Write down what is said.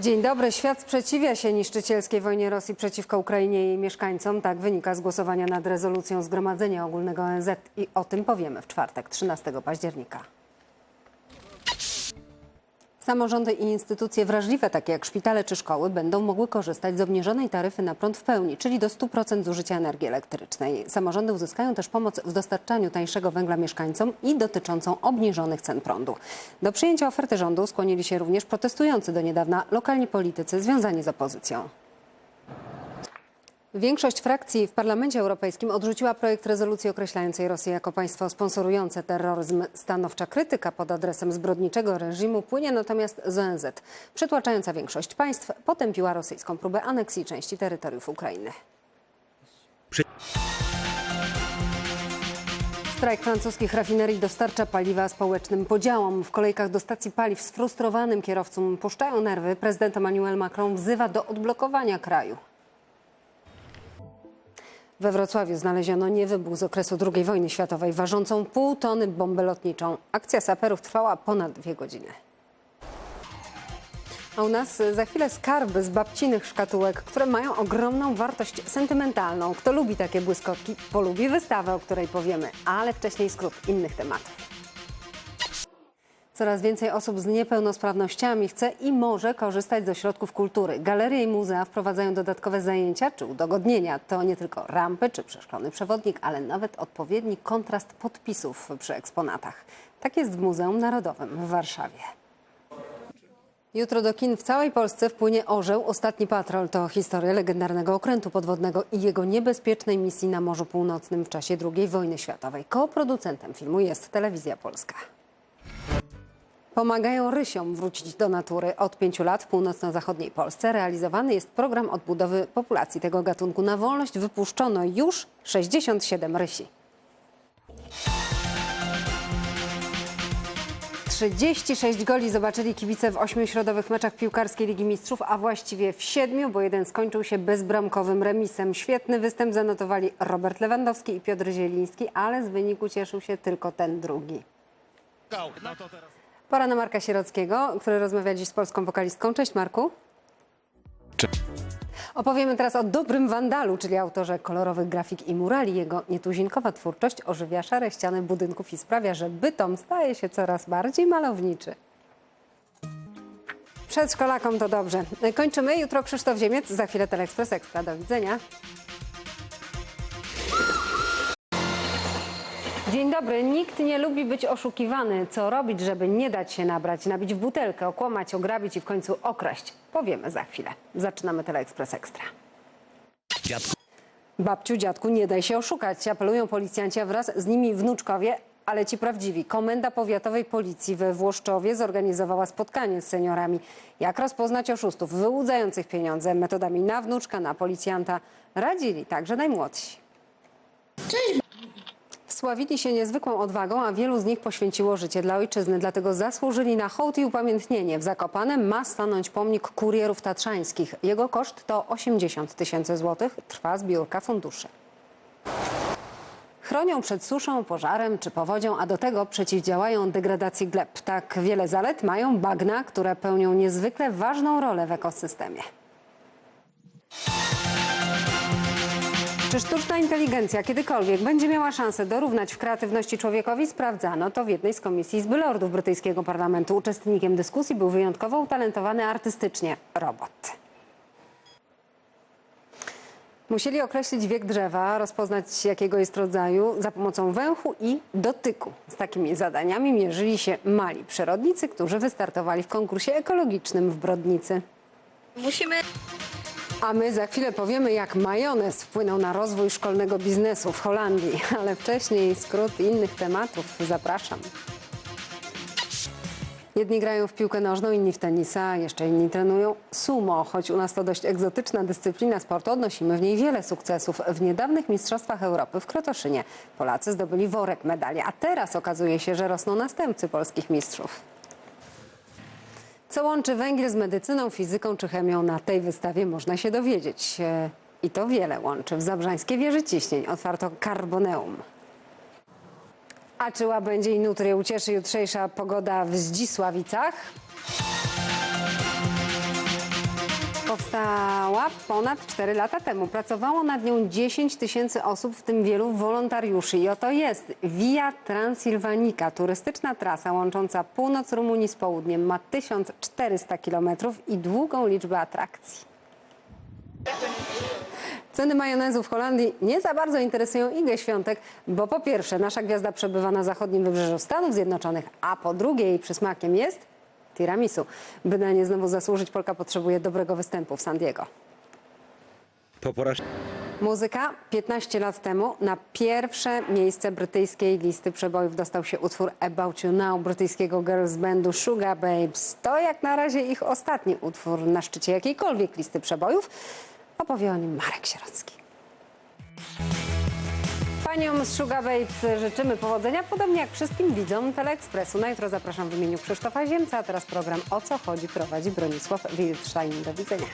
Dzień dobry. Świat sprzeciwia się niszczycielskiej wojnie Rosji przeciwko Ukrainie i jej mieszkańcom. Tak wynika z głosowania nad rezolucją Zgromadzenia Ogólnego ONZ i o tym powiemy w czwartek, 13 października. Samorządy i instytucje wrażliwe, takie jak szpitale czy szkoły, będą mogły korzystać z obniżonej taryfy na prąd w pełni, czyli do 100% zużycia energii elektrycznej. Samorządy uzyskają też pomoc w dostarczaniu tańszego węgla mieszkańcom i dotyczącą obniżonych cen prądu. Do przyjęcia oferty rządu skłonili się również protestujący do niedawna lokalni politycy związani z opozycją. Większość frakcji w Parlamencie Europejskim odrzuciła projekt rezolucji określającej Rosję jako państwo sponsorujące terroryzm. Stanowcza krytyka pod adresem zbrodniczego reżimu płynie natomiast z ONZ. Przytłaczająca większość państw potępiła rosyjską próbę aneksji części terytoriów Ukrainy. Strajk francuskich rafinerii dostarcza paliwa społecznym podziałom. W kolejkach do stacji paliw sfrustrowanym kierowcom puszczają nerwy. Prezydent Emmanuel Macron wzywa do odblokowania kraju. We Wrocławiu znaleziono niewybuch z okresu II wojny światowej, ważącą pół tony bombę lotniczą. Akcja saperów trwała ponad dwie godziny. A u nas za chwilę skarby z babcinych szkatułek, które mają ogromną wartość sentymentalną. Kto lubi takie błyskotki, polubi wystawę, o której powiemy, ale wcześniej skrót innych tematów. Coraz więcej osób z niepełnosprawnościami chce i może korzystać z ośrodków kultury. Galerie i muzea wprowadzają dodatkowe zajęcia czy udogodnienia. To nie tylko rampy czy przeszklony przewodnik, ale nawet odpowiedni kontrast podpisów przy eksponatach. Tak jest w Muzeum Narodowym w Warszawie. Jutro do kin w całej Polsce wpłynie Orzeł. Ostatni patrol to historia legendarnego okrętu podwodnego i jego niebezpiecznej misji na Morzu Północnym w czasie II wojny światowej. Koproducentem filmu jest Telewizja Polska. Pomagają rysiom wrócić do natury. Od pięciu lat w północno-zachodniej Polsce realizowany jest program odbudowy populacji tego gatunku. Na wolność wypuszczono już 67 rysi. 36 goli zobaczyli kibice w ośmiu środowych meczach piłkarskiej Ligi Mistrzów, a właściwie w siedmiu, bo jeden skończył się bezbramkowym remisem. Świetny występ zanotowali Robert Lewandowski i Piotr Zieliński, ale z wyniku cieszył się tylko ten drugi. Pora na Marka Sierockiego, który rozmawia dziś z polską wokalistką. Cześć Marku. Opowiemy teraz o dobrym wandalu, czyli autorze kolorowych grafik i murali. Jego nietuzinkowa twórczość ożywia szare ściany budynków i sprawia, że bytom staje się coraz bardziej malowniczy. Przedszkolakom to dobrze. Kończymy. Jutro Krzysztof Ziemiec, za chwilę Telexpress Ekstra. Do widzenia. Dzień dobry. Nikt nie lubi być oszukiwany. Co robić, żeby nie dać się nabrać, nabić w butelkę, okłamać, ograbić i w końcu okraść? Powiemy za chwilę. Zaczynamy Teleexpress Ekstra. Babciu, dziadku, nie daj się oszukać. Apelują policjanci, a wraz z nimi wnuczkowie, ale ci prawdziwi. Komenda Powiatowej Policji we Włoszczowie zorganizowała spotkanie z seniorami. Jak rozpoznać oszustów wyłudzających pieniądze metodami na wnuczka, na policjanta. Radzili także najmłodsi. Sławili się niezwykłą odwagą, a wielu z nich poświęciło życie dla ojczyzny. Dlatego zasłużyli na hołd i upamiętnienie. W Zakopanem ma stanąć pomnik kurierów tatrzańskich. Jego koszt to 80 tysięcy złotych. Trwa zbiórka funduszy. Chronią przed suszą, pożarem czy powodzią, a do tego przeciwdziałają degradacji gleb. Tak wiele zalet mają bagna, które pełnią niezwykle ważną rolę w ekosystemie. Czy sztuczna inteligencja kiedykolwiek będzie miała szansę dorównać w kreatywności człowiekowi? Sprawdzano to w jednej z komisji z Lordów brytyjskiego parlamentu. Uczestnikiem dyskusji był wyjątkowo utalentowany artystycznie robot. Musieli określić wiek drzewa, rozpoznać jakiego jest rodzaju za pomocą węchu i dotyku. Z takimi zadaniami mierzyli się mali przyrodnicy, którzy wystartowali w konkursie ekologicznym w Brodnicy. Musimy A my za chwilę powiemy, jak majonez wpłynął na rozwój szkolnego biznesu w Holandii. Ale wcześniej skrót innych tematów. Zapraszam. Jedni grają w piłkę nożną, inni w tenisa, jeszcze inni trenują sumo. Choć u nas to dość egzotyczna dyscyplina sportu, odnosimy w niej wiele sukcesów. W niedawnych Mistrzostwach Europy w Krotoszynie Polacy zdobyli worek medali, a teraz okazuje się, że rosną następcy polskich mistrzów. Co łączy węgiel z medycyną, fizyką czy chemią? Na tej wystawie można się dowiedzieć. E, I to wiele łączy. W Zabrzańskiej Wieży Ciśnień otwarto Carboneum. A czy łabędzie i nutrie ucieszy jutrzejsza pogoda w Zdzisławicach? Powstała ponad 4 lata temu. Pracowało nad nią 10 tysięcy osób, w tym wielu wolontariuszy. I oto jest Via Transylvanica, turystyczna trasa łącząca północ Rumunii z południem. Ma 1400 kilometrów i długą liczbę atrakcji. Ceny majonezu w Holandii nie za bardzo interesują Igę Świątek, bo po pierwsze nasza gwiazda przebywa na zachodnim wybrzeżu Stanów Zjednoczonych, a po drugie jej przysmakiem jest tiramisu. By na nie znowu zasłużyć, Polka potrzebuje dobrego występu w San Diego. Po porażce Muzyka 15 lat temu na pierwsze miejsce brytyjskiej listy przebojów dostał się utwór About You Now brytyjskiego girls bandu Sugar Babes. To jak na razie ich ostatni utwór na szczycie jakiejkolwiek listy przebojów. Opowie o nim Marek Sierocki. Paniom z Sugar Babes życzymy powodzenia, podobnie jak wszystkim widzom Teleekspresu. Na jutro zapraszam w imieniu Krzysztofa Ziemca, a teraz program O co chodzi prowadzi Bronisław Wildstein. Do widzenia.